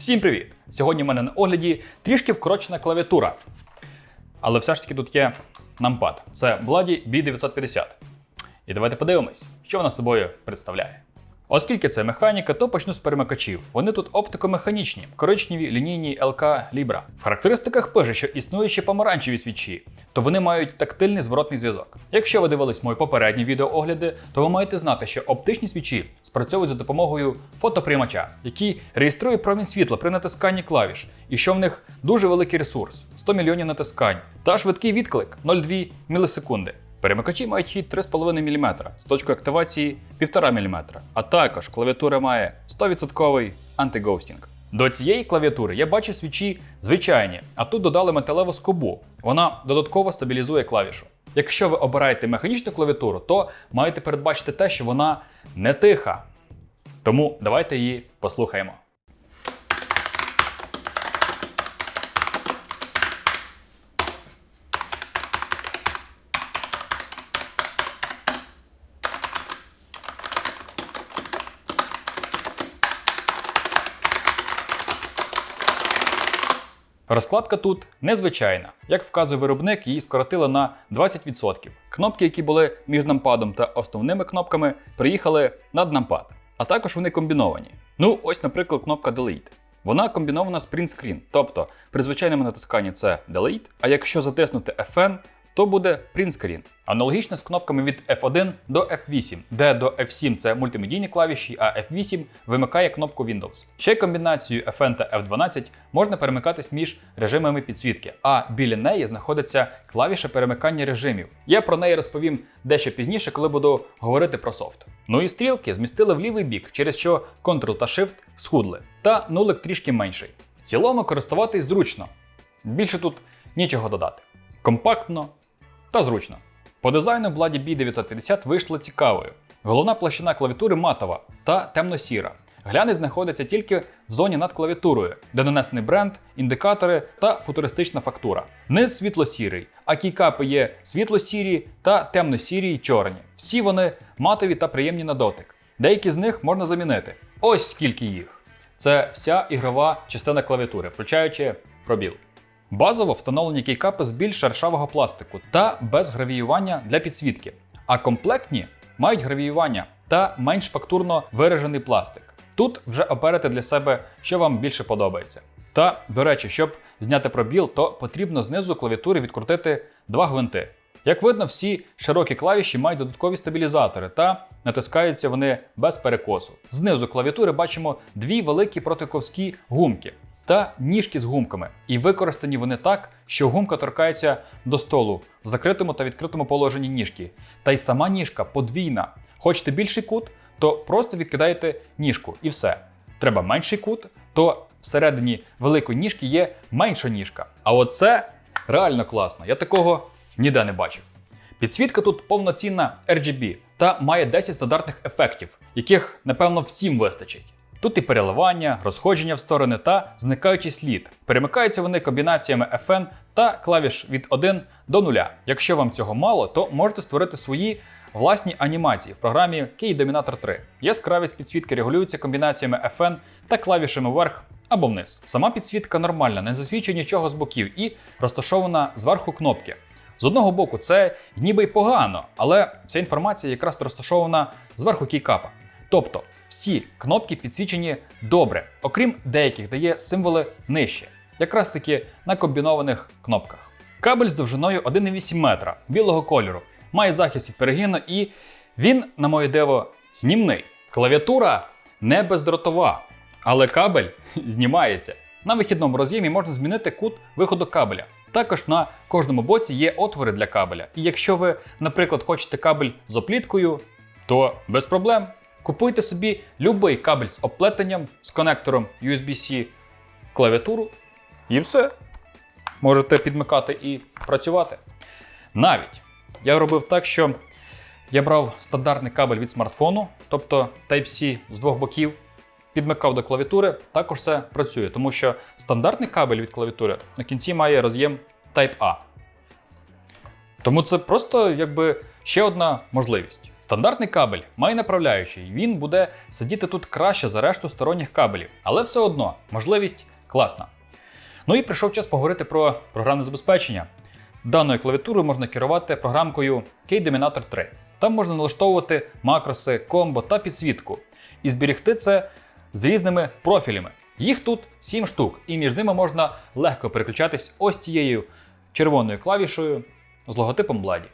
Всім привіт! Сьогодні в мене на огляді трішки вкорочена клавіатура. Але все ж таки тут є нампад. Це Bloody B950. І давайте подивимось, що вона собою представляє. Оскільки це механіка, то почну з перемикачів. Вони тут оптикомеханічні, коричневі лінійні LK Libra. В характеристиках пише, що існують ще помаранчеві свічі, то вони мають тактильний зворотний зв'язок. Якщо ви дивились мої попередні відеоогляди, то ви маєте знати, що оптичні свічі спрацьовують за допомогою фотоприймача, який реєструє промінь світла при натисканні клавіш, і що в них дуже великий ресурс 100 мільйонів натискань та швидкий відклик 0,2 мілісекунди. Перемикачі мають хід 3,5 мм з точкою активації 1,5 мм, а також клавіатура має 100% антигоустінг. До цієї клавіатури я бачив свічі звичайні, а тут додали металеву скобу. Вона додатково стабілізує клавішу. Якщо ви обираєте механічну клавіатуру, то маєте передбачити те, що вона не тиха. Тому давайте її послухаємо. Розкладка тут незвичайна. Як вказує виробник, її скоротили на 20%. Кнопки, які були між нампадом та основними кнопками, приїхали над нампад. А також вони комбіновані. Ну, ось, наприклад, кнопка Delete. Вона комбінована з Print Screen, тобто при звичайному натисканні це Delete, а якщо затиснути FN, то буде Screen. Аналогічно з кнопками від F1 до F8, де до F7 це мультимедійні клавіші, а F8 вимикає кнопку Windows. Ще комбінацією FN та F12 можна перемикатись між режимами підсвітки, а біля неї знаходиться клавіша перемикання режимів. Я про неї розповім дещо пізніше, коли буду говорити про софт. Ну і стрілки змістили в лівий бік, через що Ctrl та Shift схудли, та нулик трішки менший. В цілому користуватись зручно. Більше тут нічого додати. Компактно та зручно. По дизайну Bloody B950 вийшла цікавою. Головна площина клавіатури матова та темно-сіра. Гляни знаходяться тільки в зоні над клавіатурою, де нанесений бренд, індикатори та футуристична фактура. Низ світло-сірий, а кійкапи є світло-сірі та темно-сірі й чорні. Всі вони матові та приємні на дотик. Деякі з них можна замінити. Ось скільки їх. Це вся ігрова частина клавіатури, включаючи пробіл. Базово встановлені кейкапи з більш шершавого пластику та без гравіювання для підсвітки, а комплектні мають гравіювання та менш фактурно виражений пластик. Тут вже оберете для себе, що вам більше подобається. Та, до речі, щоб зняти пробіл, то потрібно знизу клавіатури відкрутити два гвинти. Як видно, всі широкі клавіші мають додаткові стабілізатори та натискаються вони без перекосу. Знизу клавіатури бачимо дві великі протиковські гумки та ніжки з гумками. І використані вони так, що гумка торкається до столу в закритому та відкритому положенні ніжки. Та й сама ніжка подвійна. Хочете більший кут, то просто відкидаєте ніжку і все. Треба менший кут, то всередині великої ніжки є менша ніжка. А оце реально класно. Я такого ніде не бачив. Підсвітка тут повноцінна RGB та має 10 стандартних ефектів, яких, напевно, всім вистачить. Тут і переливання, розходження в сторони та зникаючий слід. Перемикаються вони комбінаціями FN та клавіш від 1 до 0. Якщо вам цього мало, то можете створити свої власні анімації в програмі Key Dominator 3. Яскравість підсвітки регулюється комбінаціями FN та клавішами вверх або вниз. Сама підсвітка нормальна, не засвічує нічого з боків і розташована зверху кнопки. З одного боку, це ніби й погано, але ця інформація якраз розташована зверху кейкапа. Тобто всі кнопки підсвічені добре, окрім деяких, де є символи нижче, якраз таки на комбінованих кнопках. Кабель з довжиною 1,8 метра білого кольору, має захист від перегину і він, на моє диво, знімний. Клавіатура не бездротова, але кабель знімається. На вихідному роз'ємі можна змінити кут виходу кабеля. Також на кожному боці є отвори для кабеля. І якщо ви, наприклад, хочете кабель з опліткою, то без проблем. Купуйте собі будь-який кабель з оплетенням, з конектором USB-C в клавіатуру, і все. Можете підмикати і працювати. Навіть я робив так, що я брав стандартний кабель від смартфону, тобто Type-C з двох боків, підмикав до клавіатури, також це працює, тому що стандартний кабель від клавіатури на кінці має роз'єм Type-A. Тому це просто якби ще одна можливість. Стандартний кабель має направляючий, він буде сидіти тут краще за решту сторонніх кабелів, але все одно можливість класна. Ну і прийшов час поговорити про програмне забезпечення. Даною клавіатурою можна керувати програмкою K-Dominator 3. Там можна налаштовувати макроси, комбо та підсвітку і зберігти це з різними профілями. Їх тут 7 штук, і між ними можна легко переключатись ось цією червоною клавішою з логотипом Бладі.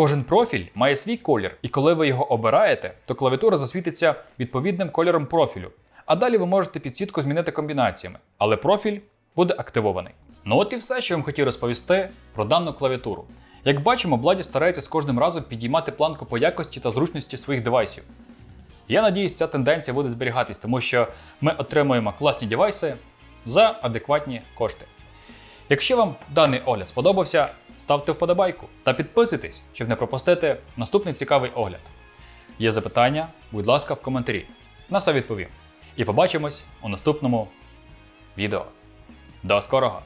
Кожен профіль має свій колір, і коли ви його обираєте, то клавіатура засвітиться відповідним кольором профілю. А далі ви можете підсвітку змінити комбінаціями, але профіль буде активований. Ну от і все, що я вам хотів розповісти про дану клавіатуру. Як бачимо, Бладі старається з кожним разом підіймати планку по якості та зручності своїх девайсів. Я надіюсь, ця тенденція буде зберігатись, тому що ми отримуємо класні девайси за адекватні кошти. Якщо вам даний огляд сподобався, ставте вподобайку та підписуйтесь, щоб не пропустити наступний цікавий огляд. Є запитання, будь ласка, в коментарі. На все відповім. І побачимось у наступному відео. До скорого!